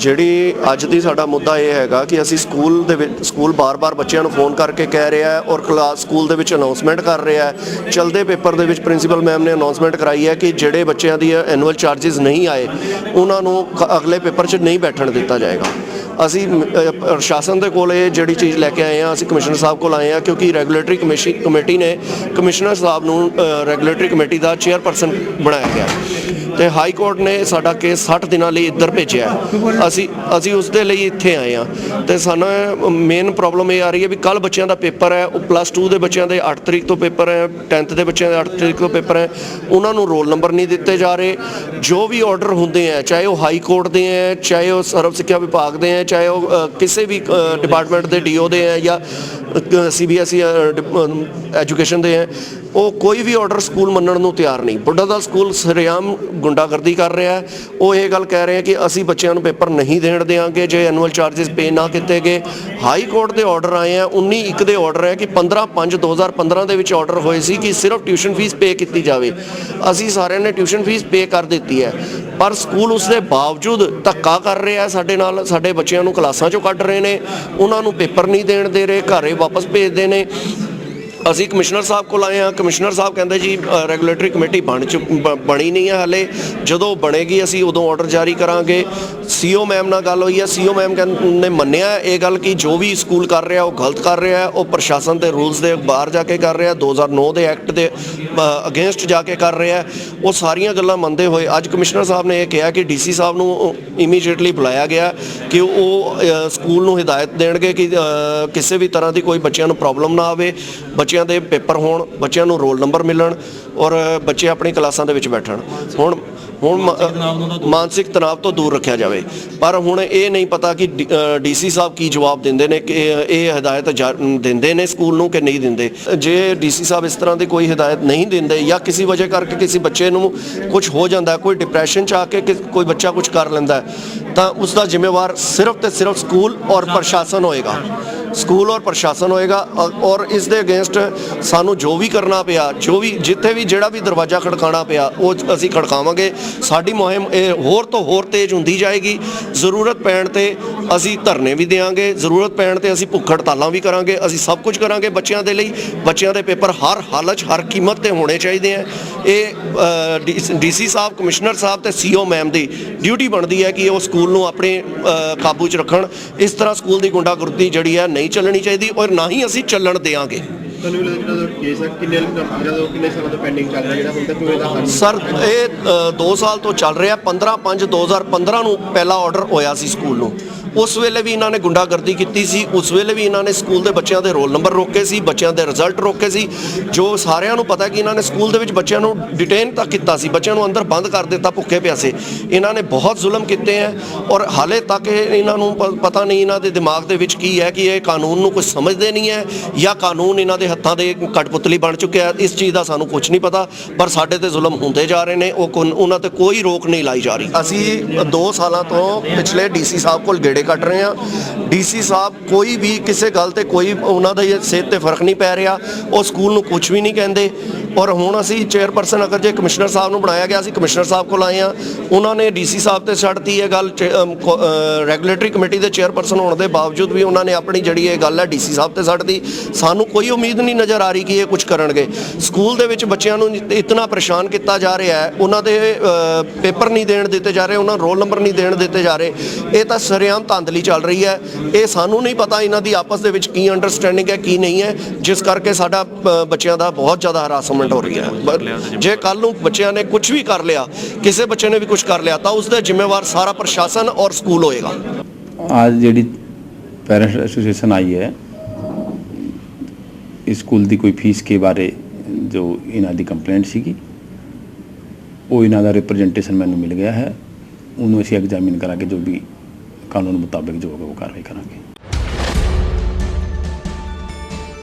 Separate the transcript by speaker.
Speaker 1: ਜਿਹੜੀ ਅੱਜ ਦੀ ਸਾਡਾ ਮੁੱਦਾ ਇਹ ਹੈਗਾ ਕਿ ਅਸੀਂ ਸਕੂਲ ਦੇ ਵਿੱਚ, ਸਕੂਲ ਬਾਰ-ਬਾਰ ਬੱਚਿਆਂ ਨੂੰ ਫੋਨ ਕਰਕੇ ਕਹਿ ਰਿਹਾ ਹੈ ਔਰ ਕਲਾਸ ਸਕੂਲ ਦੇ ਵਿੱਚ ਅਨਾਉਂਸਮੈਂਟ ਕਰ ਰਿਹਾ ਹੈ। ਚਲਦੇ ਪੇਪਰ ਦੇ ਵਿੱਚ ਪ੍ਰਿੰਸੀਪਲ ਮੈਮ ਨੇ ਅਨਾਉਂਸਮੈਂਟ ਕਰਾਈ ਹੈ ਕਿ ਜਿਹੜੇ ਬੱਚਿਆਂ ਦੀ ਐਨੂਅਲ ਚਾਰजेस ਨਹੀਂ ਆਏ, ਉਹਨਾਂ ਨੂੰ ਅਗਲੇ ਪੇਪਰ 'ਚ ਨਹੀਂ ਬੈਠਣ ਦਿੱਤਾ ਜਾਏਗਾ। ਅਸੀਂ ਪ੍ਰਸ਼ਾਸਨ ਦੇ ਕੋਲ ਇਹ ਜਿਹੜੀ ਚੀਜ਼ ਲੈ ਕੇ ਆਏ ਹਾਂ, ਅਸੀਂ ਕਮਿਸ਼ਨਰ ਸਾਹਿਬ ਕੋਲ ਆਏ ਹਾਂ, ਕਿਉਂਕਿ ਰੈਗੂਲੇਟਰੀ ਕਮਿਸ਼ਨ ਕਮੇਟੀ ਨੇ ਕਮਿਸ਼ਨਰ ਸਾਹਿਬ ਨੂੰ ਰੈਗੂਲੇਟਰੀ ਕਮੇਟੀ ਦਾ ਚੇਅਰਪਰਸਨ ਬਣਾਇਆ ਗਿਆ। ਤੇ ਹਾਈ ਕੋਰਟ ਨੇ ਸਾਡਾ ਕੇਸ 60 ਦਿਨਾਂ ਲਈ ਇੱਧਰ ਭੇਜਿਆ ਅਸੀਂ ਅਸੀਂ ਉਸ ਦੇ ਲਈ ਇੱਥੇ ਆਏ ਹਾਂ। ਤੇ ਸਾਨੂੰ ਮੇਨ ਪ੍ਰੋਬਲਮ ਇਹ ਆ ਰਹੀ ਹੈ ਵੀ ਕੱਲ ਬੱਚਿਆਂ ਦਾ ਪੇਪਰ ਹੈ, ਉਹ ਪਲੱਸ 2 ਦੇ ਬੱਚਿਆਂ ਦੇ 8 ਤਰੀਕ ਤੋਂ ਪੇਪਰ ਹੈ 10th ਦੇ ਬੱਚਿਆਂ ਦੇ 8 ਤਰੀਕ ਤੋਂ ਪੇਪਰ ਹੈ। ਉਹਨਾਂ ਨੂੰ ਰੋਲ ਨੰਬਰ ਨਹੀਂ ਦਿੱਤੇ ਜਾ ਰਹੇ। ਜੋ ਵੀ ਆਰਡਰ ਹੁੰਦੇ ਆ ਚਾਹੇ ਉਹ ਹਾਈ ਕੋਰਟ ਦੇ ਹੈ, ਚਾਹੇ ਉਹ ਸਰਵ ਸਿੱਖਿਆ ਵਿਭਾਗ ਦੇ ਹੈ ਚਾਹੇ ਉਹ ਅ, ਕਿਸੇ ਵੀ ਡਿਪਾਰਟਮੈਂਟ ਦੇ ਡੀਓ ਦੇ ਹੈ ਜਾਂ ਸੀਬੀਐਸਈ ਐਜੂਕੇਸ਼ਨ ਦੇ ਹੈ। ਉਹ ਕੋਈ ਵੀ ਆਰਡਰ ਸਕੂਲ ਮੰਨਣ ਨੂੰ ਤਿਆਰ ਨਹੀਂ। ਬੁੱਢਾ ਦਾ ਸਕੂਲ ਸਰਿਆਮ ਗੁੰਡਾਗਰਦੀ ਕਰ ਰਿਹਾ ਹੈ। ਉਹ ਇਹ ਗੱਲ ਕਹਿ ਰਹੇ ਹੈ ਕਿ ਅਸੀਂ ਬੱਚਿਆਂ ਨੂੰ ਪੇਪਰ ਨਹੀਂ ਦੇਣ ਦੇਵਾਂਗੇ ਜੇ ਐਨੂਅਲ ਚਾਰजेस ਪੇ ਨਾ ਕੀਤੇ ਗਏ। ਹਾਈ ਕੋਰਟ ਦੇ ਆਰਡਰ ਆਏ ਆ 19 ਇੱਕ ਦੇ ਆਰਡਰ ਹੈ ਕਿ 15 5 2015 ਦੇ ਵਿੱਚ ਆਰਡਰ ਹੋਏ ਸੀ ਕਿ ਸਿਰਫ ਟਿਊਸ਼ਨ ਫੀਸ ਪੇ ਕੀਤੀ ਜਾਵੇ। ਅਸੀਂ ਸਾਰਿਆਂ ਨੇ ਟਿਊਸ਼ਨ ਫੀਸ ਪੇ ਕਰ ਦਿੱਤੀ ਹੈ। ਪਰ ਸਕੂਲ ਉਸ ਦੇ ਬਾਵਜੂਦ ਧੱਕਾ ਕਰ ਰਿਹਾ ਸਾਡੇ ਨਾਲ ਸਾਡੇ ਬੱਚਿਆਂ ਨੂੰ ਕਲਾਸਾਂ ਚੋਂ ਕੱਢ ਰਹੇ ਨੇ। ਉਹਨਾਂ ਨੂੰ ਪੇਪਰ ਨਹੀਂ ਦੇਣ ਦੇ ਰਹੇ। ਘਰੇ ਵਾਪਸ ਭੇਜਦੇ ਨੇ। ਅਸੀਂ ਕਮਿਸ਼ਨਰ ਸਾਹਿਬ ਕੋਲ ਆਏ ਹਾਂ। ਕਮਿਸ਼ਨਰ ਸਾਹਿਬ ਕਹਿੰਦੇ ਜੀ ਰੈਗੂਲੇਟਰੀ ਕਮੇਟੀ ਬਣ ਚੁ- ਬ- ਬਣੀ ਨਹੀਂ ਹੈ ਹਾਲੇ। ਜਦੋਂ ਬਣੇਗੀ, ਅਸੀਂ ਉਦੋਂ ਆਰਡਰ ਜਾਰੀ ਕਰਾਂਗੇ। ਸੀਓ ਮੈਮ ਨਾਲ ਗੱਲ ਹੋਈ ਹੈ। ਸੀਓ ਮੈਮ ਨੇ ਮੰਨਿਆ ਇਹ ਗੱਲ ਕਿ ਜੋ ਵੀ ਸਕੂਲ ਕਰ ਰਿਹਾ, ਉਹ ਗਲਤ ਕਰ ਰਿਹਾ ਉਹ ਪ੍ਰਸ਼ਾਸਨ ਦੇ ਰੂਲਸ ਦੇ ਬਾਹਰ ਜਾ ਕੇ ਕਰ ਰਿਹਾ 2009 ਦੇ ਐਕਟ ਦੇ ਅਗੇਂਸਟ ਜਾ ਕੇ ਕਰ ਰਿਹਾ ਉਹ ਸਾਰੀਆਂ ਗੱਲਾਂ ਮੰਨਦੇ ਹੋਏ ਅੱਜ ਕਮਿਸ਼ਨਰ ਸਾਹਿਬ ਨੇ ਇਹ ਕਿਹਾ ਕਿ ਡੀਸੀ ਸਾਹਿਬ ਨੂੰ ਇਮੀਡੀਏਟਲੀ ਬੁਲਾਇਆ ਗਿਆ ਕਿ ਉਹ ਸਕੂਲ ਨੂੰ ਹਦਾਇਤ ਦੇਣਗੇ ਕਿ ਕਿਸੇ ਵੀ ਤਰ੍ਹਾਂ ਦੀ ਕੋਈ ਬੱਚਿਆਂ ਨੂੰ ਪ੍ਰੋਬਲਮ ਨਾ ਆਵੇ। ਬੱਚੇ ਬੱਚਿਆਂ ਦੇ ਪੇਪਰ ਹੋਣ ਬੱਚਿਆਂ ਨੂੰ ਰੋਲ ਨੰਬਰ ਮਿਲਣ ਔਰ ਬੱਚੇ ਆਪਣੀ ਕਲਾਸਾਂ ਦੇ ਵਿੱਚ ਬੈਠਣ। ਹੁਣ ਹੁਣ ਮਾਨਸਿਕ ਤਣਾਅ ਤੋਂ ਦੂਰ ਰੱਖਿਆ ਜਾਵੇ। ਪਰ ਹੁਣ ਇਹ ਨਹੀਂ ਪਤਾ ਕਿ ਡੀਸੀ ਸਾਹਿਬ ਕੀ ਜਵਾਬ ਦਿੰਦੇ ਨੇ ਕਿ ਇਹ ਹਦਾਇਤ ਦਿੰਦੇ ਨੇ ਸਕੂਲ ਨੂੰ ਕਿ ਨਹੀਂ ਦਿੰਦੇ। ਜੇ ਡੀਸੀ ਸਾਹਿਬ ਇਸ ਤਰ੍ਹਾਂ ਦੀ ਕੋਈ ਹਦਾਇਤ ਨਹੀਂ ਦਿੰਦੇ ਜਾਂ ਕਿਸੇ ਵਜ੍ਹਾ ਕਰਕੇ ਕਿਸੇ ਬੱਚੇ ਨੂੰ ਕੁਝ ਹੋ ਜਾਂਦਾ ਕੋਈ ਡਿਪਰੈਸ਼ਨ ਚ ਆ ਕੇ ਕੋਈ ਬੱਚਾ ਕੁਝ ਕਰ ਲੈਂਦਾ ਤਾਂ ਉਸ ਦਾ ਜ਼ਿੰਮੇਵਾਰ ਸਿਰਫ ਤੇ ਸਿਰਫ ਸਕੂਲ ਔਰ ਪ੍ਰਸ਼ਾਸਨ ਹੋਏਗਾ। ਸਕੂਲ ਔਰ ਪ੍ਰਸ਼ਾਸਨ ਹੋਏਗਾ, ਔਰ- ਇਸ ਦੇ ਅਗੇਂਸਟ ਸਾਨੂੰ ਜੋ ਵੀ ਕਰਨਾ ਪਿਆ, ਜੋ ਵੀ, ਜਿੱਥੇ ਵੀ ਜਿਹੜਾ ਵੀ ਦਰਵਾਜ਼ਾ ਖੜਕਾਉਣਾ ਪਿਆ, ਉਹ ਅਸੀਂ ਖੜਕਾਵਾਂਗੇ। ਸਾਡੀ ਮੁਹਿੰਮ, ਇਹ ਹੋਰ ਤੋਂ ਹੋਰ ਤੇਜ਼ ਹੁੰਦੀ ਜਾਏਗੀ। ਜ਼ਰੂਰਤ ਪੈਣ ਤੇ ਅਸੀਂ ਧਰਨੇ ਵੀ ਦੇਵਾਂਗੇ ਜ਼ਰੂਰਤ ਪੈਣ ਤੇ ਅਸੀਂ ਭੁੱਖ ਹੜਤਾਲਾਂ ਵੀ ਕਰਾਂਗੇ, ਅਸੀਂ ਸਭ ਕੁਝ ਕਰਾਂਗੇ ਬੱਚਿਆਂ ਦੇ ਲਈ। ਬੱਚਿਆਂ ਦੇ ਪੇਪਰ ਹਰ ਹਾਲਤ, ਹਰ ਕੀਮਤ ਤੇ ਹੋਣੇ ਚਾਹੀਦੇ ਆ। ਇਹ ਡੀਸੀ ਸਾਹਿਬ, ਕਮਿਸ਼ਨਰ ਸਾਹਿਬ ਤੇ ਸੀਓ ਮੈਮ ਦੀ ਡਿਊਟੀ ਬਣਦੀ ਹੈ ਕਿ ਉਹ ਸਕੂਲ ਨੂੰ ਆਪਣੇ ਕਾਬੂ 'ਚ ਰੱਖਣ। ਇਸ ਤਰ੍ਹਾਂ ਸਕੂਲ ਦੀ ਗੁੰਡਾਗਰਦੀ ਜਿਹੜੀ ਹੈ ਨਹੀਂ ਚੱਲਣੀ ਚਾਹੀਦੀ ਔਰ ਨਾ ਹੀ ਅਸੀਂ ਚੱਲਣ ਦੇਵਾਂਗੇ
Speaker 2: ਤੁਹਾਨੂੰ ਲੱਗਦਾ ਜਿਹੜਾ ਕੇਸ ਹੈ ਕਿੰਨੇ ਜਿਹੜਾ ਕਿੰਨੇ ਸਾਲਾਂ ਤੋਂ ਪੈਂਡਿੰਗ ਚੱਲ ਰਿਹਾ ਜਿਹੜਾ ਹੁਣ ਤੱਕ ਇਹਦਾ ਹੱਲ
Speaker 1: ਸਰ ਇਹ 2 ਸਾਲ ਤੋਂ ਚੱਲ ਰਿਹਾ 15 5 2015 ਨੂੰ ਪਹਿਲਾ ਆਰਡਰ ਹੋਇਆ ਸੀ ਸਕੂਲ ਨੂੰ। ਉਸ ਵੇਲੇ ਵੀ ਇਹਨਾਂ ਨੇ ਗੁੰਡਾਗਰਦੀ ਕੀਤੀ ਸੀ, ਉਸ ਵੇਲੇ ਵੀ ਇਹਨਾਂ ਨੇ ਸਕੂਲ ਦੇ ਬੱਚਿਆਂ ਦੇ ਰੋਲ ਨੰਬਰ ਰੋਕੇ ਸੀ, ਬੱਚਿਆਂ ਦੇ ਰਿਜ਼ਲਟ ਰੋਕੇ ਸੀ। ਜੋ ਸਾਰਿਆਂ ਨੂੰ ਪਤਾ ਕਿ ਇਹਨਾਂ ਨੇ ਸਕੂਲ ਦੇ ਵਿੱਚ ਬੱਚਿਆਂ ਨੂੰ ਡਿਟੇਨ ਤੱਕ ਕੀਤਾ ਸੀ, ਬੱਚਿਆਂ ਨੂੰ ਅੰਦਰ ਬੰਦ ਕਰ ਦਿੱਤਾ, ਭੁੱਖੇ ਪਿਆਸੇ ਇਹਨਾਂ ਨੇ ਬਹੁਤ ਜ਼ੁਲਮ ਕੀਤੇ ਹੈ ਔਰ ਹਾਲੇ ਤੱਕ ਇਹਨਾਂ ਨੂੰ ਪ- ਪਤਾ ਨਹੀਂ ਇਹਨਾਂ ਦੇ ਦਿਮਾਗ ਦੇ ਵਿੱਚ ਕੀ ਹੈ, ਕਿ ਇਹ ਕਾਨੂੰਨ ਨੂੰ ਕੁਝ ਸਮਝਦੇ ਨਹੀਂ ਹੈ ਜਾਂ ਕਾਨੂੰਨ ਇਹਨਾਂ ਦੇ ਹੱਥਾਂ ਦੇ ਕਟਪੁਤਲੀ ਬਣ ਚੁੱਕਿਆ ਇਸ ਚੀਜ਼ ਦਾ ਸਾਨੂੰ ਕੁਝ ਨਹੀਂ ਪਤਾ, ਪਰ ਸਾਡੇ ਤੇ ਜ਼ੁਲਮ ਹੁੰਦੇ ਜਾ ਰਹੇ ਨੇ, ਉਹ ਕੋਨ- ਉਹਨਾਂ ਤੇ ਕੋਈ ਰੋਕ ਨਹੀਂ ਲਾਈ ਜਾ ਰਹੀ। ਅਸੀਂ 2 ਸਾਲਾਂ ਤੋਂ ਪਿਛਲੇ ਡੀਸੀ ਸਾਹਿਬ ਕੋਲ ਗੇੜੇ ਕੱਢ ਰਹੇ ਹਾਂ। ਡੀਸੀ ਸਾਹਿਬ ਕੋਈ ਵੀ ਕਿਸੇ ਗੱਲ ਤੇ ਕੋਈ ਉਹਨਾਂ ਦਾ ਸਿਹਤ ਤੇ ਫ਼ਰਕ ਨਹੀਂ ਪੈ ਰਿਹਾ, ਉਹ ਸਕੂਲ ਨੂੰ ਕੁਝ ਵੀ ਨਹੀਂ ਕਹਿੰਦੇ। ਔਰ ਹੁਣ ਅਸੀਂ ਚੇਅਰਪਰਸਨ ਅਗਰ ਜੇ ਕਮਿਸ਼ਨਰ ਸਾਹਿਬ ਨੂੰ ਬਣਾਇਆ ਗਿਆ, ਅਸੀਂ ਕਮਿਸ਼ਨਰ ਸਾਹਿਬ ਕੋਲ ਆਏ ਹਾਂ। ਉਹਨਾਂ ਨੇ ਡੀਸੀ ਸਾਹਿਬ ਤੇ ਛੱਡਤੀ ਇਹ ਗੱਲ ਰੈਗੂਲੇਟਰੀ ਕਮੇਟੀ ਦੇ ਚੇਅਰਪਰਸਨ ਹੋਣ ਦੇ ਬਾਵਜੂਦ ਵੀ ਉਹਨਾਂ ਨੇ ਆਪਣੀ ਜਿਹੜੀ ਇਹ ਗੱਲ ਹੈ, ਡੀਸੀ ਸਾਹਿਬ ਤੇ ਛੱਡਤੀ। ਸਾਨੂੰ ਕੋਈ ਉਮੀਦ ਨਹੀਂ ਨਜ਼ਰ ਆ ਰਹੀ ਕਿ ਇਹ ਕੁਝ ਕਰਨਗੇ। ਸਕੂਲ ਦੇ ਵਿੱਚ ਬੱਚਿਆਂ ਨੂੰ ਇਤਨਾ ਪਰੇਸ਼ਾਨ ਕੀਤਾ ਜਾ ਰਿਹਾ ਹੈ, ਉਹਨਾਂ ਦੇ ਪੇਪਰ ਨਹੀਂ ਦੇਣ ਦਿੱਤੇ ਜਾ ਰਹੇ, ਉਹਨਾਂ ਰੋਲ ਨੰਬਰ ਨਹੀਂ ਦੇਣ ਦਿੱਤੇ ਜਾ ਰਹੇ। ਇਹ ਤਾਂ ਸਰੇਆਮ ਧਾਂਦਲੀ ਚੱਲ ਰਹੀ ਹੈ। ਇਹ ਸਾਨੂੰ ਨਹੀਂ ਪਤਾ ਇਹਨਾਂ ਦੀ ਆਪਸ ਦੇ ਵਿੱਚ ਕੀ ਅੰਡਰਸਟੈਂਡਿੰਗ ਹੈ, ਕੀ ਨਹੀਂ ਹੈ, ਜਿਸ ਕਰਕੇ ਸਾਡਾ ਬੱਚਿਆਂ ਦਾ ਬਹੁਤ ਜ਼ਿਆਦਾ ਹਰਾਸਮੈਂਟ ਹੋ ਰਹੀ ਹੈ। ਜੇ ਕੱਲ ਨੂੰ ਬੱਚਿਆਂ ਨੇ ਕੁਝ ਵੀ ਕਰ ਲਿਆ, ਕਿਸੇ ਬੱਚੇ ਨੇ ਵੀ ਕੁਝ ਕਰ ਲਿਆ, ਤਾਂ ਉਸ ਦਾ ਜ਼ਿੰਮੇਵਾਰ ਸਾਰਾ ਪ੍ਰਸ਼ਾਸਨ ਔਰ ਸਕੂਲ ਹੋਏਗਾ।
Speaker 3: आज ਜਿਹੜੀ ਪੈਰੈਂਟਸ ਐਸੋਸੀਏਸ਼ਨ ਆਈ ਹੈ ਸਕੂਲ ਦੀ ਕੋਈ ਫੀਸ ਕੇ ਬਾਰੇ ਜੋ ਇਹਨਾਂ ਦੀ ਕੰਪਲੇਂਟ ਸੀਗੀ, ਉਹ ਇਹਨਾਂ ਦਾ ਰਿਪਰੈਜ਼ੈਂਟੇਸ਼ਨ ਮੈਨੂੰ ਮਿਲ ਗਿਆ ਹੈ। ਉਹਨੂੰ ਅਸੀਂ ਐਗਜ਼ਾਮਿਨ ਕਰਾਂਗੇ, ਜੋ ਵੀ ਕਾਨੂੰਨ ਮੁਤਾਬਕ ਜੋ ਹੋਗਾ ਉਹ ਕਾਰਵਾਈ ਕਰਾਂਗੇ।